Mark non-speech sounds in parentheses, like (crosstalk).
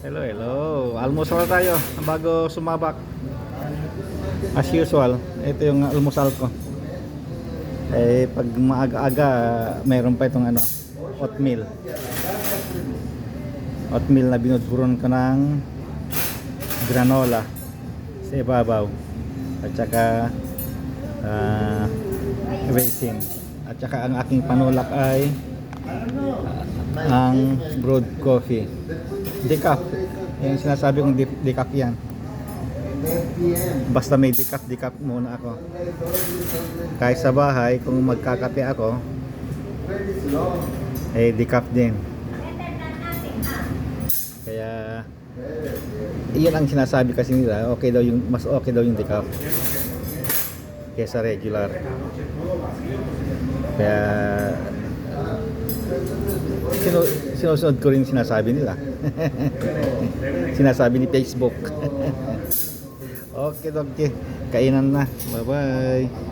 Hello, hello. Almusal tayo bago sumabak. As usual, ito yung almusal ko. Eh, pag maaga-aga, mayroon pa itong ano, oatmeal. Oatmeal na binudburon ko ng granola sa ibabaw. At saka ah, raisin. At saka ang aking panulak ay ang brewed coffee. Decaf. Yung sinasabi kong de- decaf yan. Basta may decaf, decaf muna ako. Kahit sa bahay, kung magkakape ako, eh decaf din. Kaya, iyon ang sinasabi kasi nila, okay daw yung, mas okay daw yung decaf kesa regular. Kaya, sinu sinusunod ko rin sinasabi nila. (laughs) sinasabi ni Facebook. (laughs) okay, okay. Kainan na. Bye-bye.